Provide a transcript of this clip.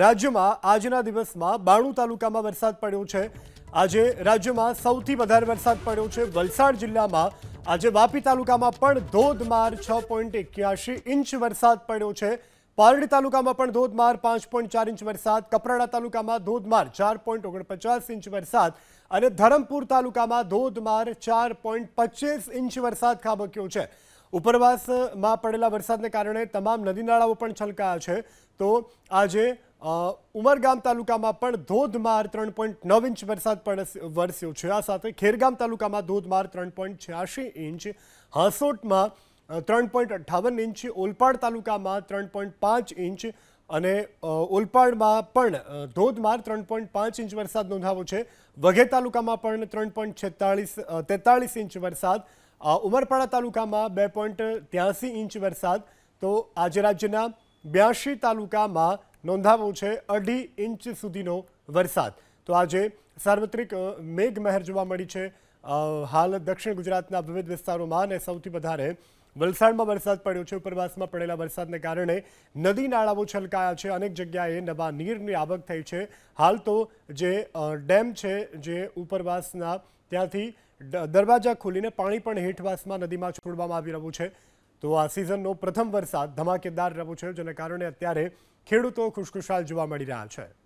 રાજ્યમાં આજના દિવસમાં બાણું તાલુકામાં વરસાદ પડ્યો છે. આજે રાજ્યમાં સૌથી વધારે વરસાદ પડ્યો છે. વલસાડ જિલ્લામાં આજે વાપી તાલુકામાં પણ ધોધમાર છ પોઈન્ટ એક્યાસી ઇંચ વરસાદ પડ્યો છે. પારડી તાલુકામાં પણ ધોધમાર પાંચ પોઈન્ટ ચાર ઇંચ વરસાદ. કપરાડા તાલુકામાં ધોધમાર ચાર પોઈન્ટ ઓગણપચાસ ઇંચ વરસાદ. અને ધરમપુર તાલુકામાં ધોધમાર ચાર પોઈન્ટ પચીસ ઇંચ વરસાદ ખાબક્યો છે. ઉપરવાસમાં પડેલા વરસાદને કારણે તમામ નદી નાળાઓ પણ છલકાયા છે. તો આજે ઉમરગામ તાલુકામાં પણ ધોધમાર ત્રણ પોઈન્ટ નવ ઇંચ વરસાદ વરસ્યો છે. આ સાથે ખેરગામ તાલુકામાં ધોધમાર ત્રણ પોઈન્ટ છ્યાસી ઇંચ, હાંસોટમાં ત્રણ પોઈન્ટ અઠ્ઠાવન ઇંચ, ઓલપાડ તાલુકામાં ત્રણ પોઈન્ટ પાંચ ઇંચ અને ઓલપાડમાં પણ ધોધમાર ત્રણ પોઈન્ટ પાંચ ઇંચ વરસાદ નોંધાવો છે. વઘે તાલુકામાં પણ ત્રણ પોઈન્ટ છેતાળીસ તેતાળીસ ઇંચ વરસાદ ઉમરપાડા તાલુકામાં બે પોઈન્ટ ત્યાસી ઇંચ વરસાદ. તો આજે રાજ્યના બ્યાસી તાલુકામાં નોંધાવો છે અઢી ઇંચ સુધીનો વરસાદ. તો આજે સાર્વત્રિક મેઘમહેર જોવા મળી છે. હાલ દક્ષિણ ગુજરાતના વિવિધ વિસ્તારોમાં અને સૌથી વધારે વલસાડમાં વરસાદ પડ્યો છે. ઉપરવાસમાં પડેલા વરસાદને કારણે નદી નાળાઓ છલકાયા છે. અનેક જગ્યાએ નવા નીરની આવક થઈ છે. હાલ તો જે ડેમ છે જે ઉપરવાસના ત્યાંથી દરવાજા ખોલીને પાણી પણ હેઠવાસમાં નદીમાં છોડવામાં આવી રહ્યું છે. તો આ સિઝનનો પ્રથમ વરસાદ ધમાકેદાર રહ્યો છે, જેને કારણે અત્યારે ખેડૂતો ખુશખુશાલ જોવા મળી રહ્યા છે.